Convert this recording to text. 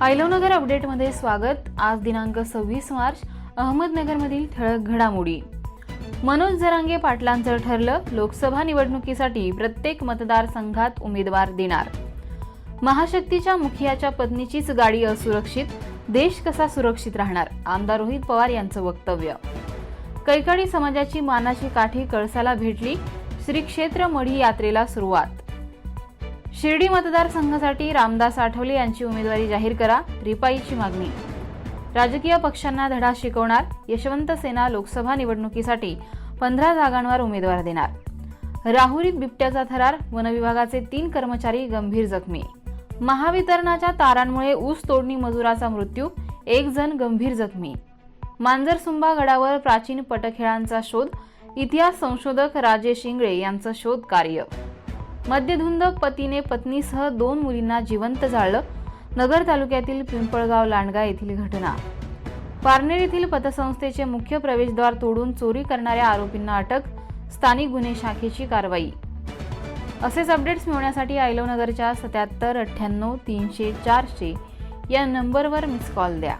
आयलोनगर अपडेटमध्ये स्वागत. आज दिनांक सव्वीस मार्च अहमदनगरमधील ठळक घडामोडी. मनोज जरांगे पाटलांचं ठरलं लोकसभा निवडणुकीसाठी प्रत्येक मतदारसंघात उमेदवार देणार. महाशक्तीच्या मुखियाच्या पत्नीचीच गाडी असुरक्षित देश कसा सुरक्षित राहणार? आमदार रोहित पवार यांचं वक्तव्य. कैकाडी समाजाची मानाची काठी कळसाला भेटली श्री क्षेत्र मढी यात्रेला सुरुवात. शिर्डी मतदारसंघासाठी रामदास आठवले यांची उमेदवारी जाहीर करा रिपाईची मागणी. राजकीय पक्षांना धडा शिकवणार यशवंत सेना लोकसभा निवडणुकीसाठी पंधरा जागांवर उमेदवार देणार. राहुरीत बिबट्याचा थरार वनविभागाचे तीन कर्मचारी गंभीर जखमी. महावितरणाच्या तारांमुळे ऊस तोडणी मजुराचा मृत्यू एक जण गंभीर जखमी. मांजरसुंबा गडावर प्राचीन पटखेळांचा शोध इतिहास संशोधक राजेश इंगळे यांचं शोध कार्य. मद्यधुंद पतीने पत्नीसह दोन मुलींना जिवंत जाळलं. नगर तालुक्यातील पिंपळगाव लांडगा येथील घटना. पारनेर येथील पतसंस्थेचे मुख्य प्रवेशद्वार तोडून चोरी करणाऱ्या आरोपींना अटक. स्थानिक गुन्हे शाखेची कारवाई. असेच अपडेट्स मिळवण्यासाठी आयलोनगरच्या सत्याहत्तर अठ्ठ्याण्णव तीनशे चारशे या नंबरवर मिस कॉल द्या.